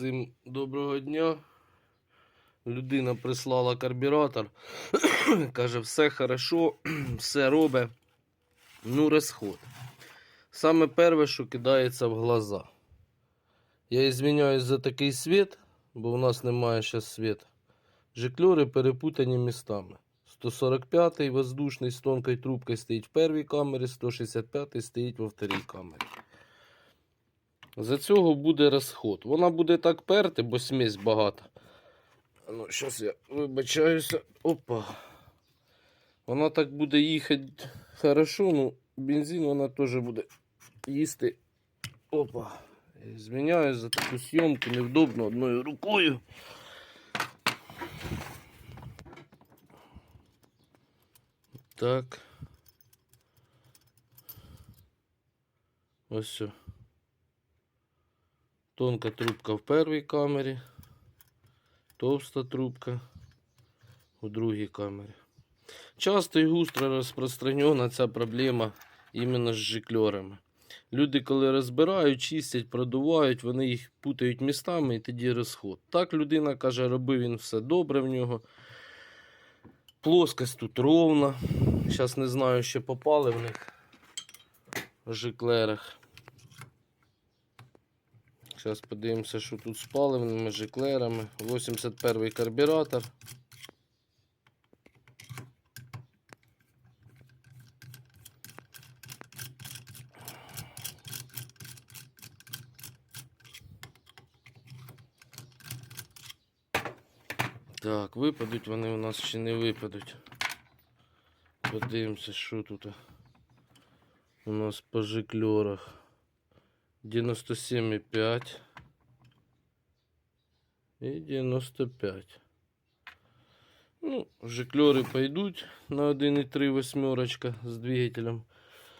Всім доброго дня. Людина прислала карбюратор. Каже, все хорошо, все робить. Ну, розход. Саме перше, що кидається в глаза. Я извиняюсь за такий світ, бо у нас немає зараз світу. Жикльори перепутані містами. 145-й воздушний з тонкою трубкою стоїть в першій камері, 165-й стоїть во вторій камері. За цього буде розход. Вона буде так перти, бо смесь багата. Ну, зараз я вибачаюся. Опа. Вона так буде їхати хорошо, ну бензин вона теж буде їсти. Опа. Звиняюсь за таку зйомку, невдобно одною рукою. Так. Ось все. Тонка трубка в першій камері, товста трубка у другій камері. Часто і густро розпространена ця проблема іменно з жикльорами. Люди, коли розбирають, чистять, продувають, вони їх путають містами і тоді розход. Так людина каже, робив він все добре в нього. Плоскость тут ровна. Зараз не знаю, ще попали в них в жиклерах. Зараз подивимося, що тут з паливними жиклерами. 81 карбюратор. Так, випадуть вони у нас чи не випадуть. Подивимося, що тут у нас по жикльорах. 97,5 і 95. Ну, жикльори пойдуть на 1,3 восьмерочка з двигателем.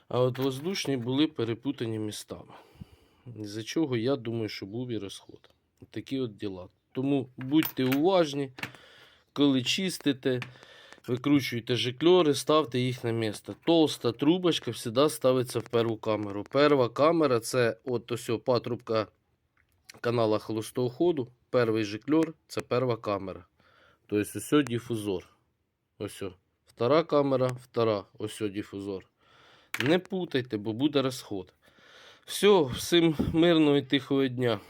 А от воздушні були перепутані містами. З-за чого я думаю, що був і розход. Такі от діла. Тому будьте уважні, коли чистите, викручуйте жикльори, ставте їх на місце. Толста трубочка завжди ставиться в перву камеру. Перша камера це от ось патрубка канала холостого ходу. Перший жикльор це перша камера. Тобто ось дифузор. Ось. Втора камера, втора, ось дифузор. Не путайте, бо буде розход. Все, всім мирного і тихого дня.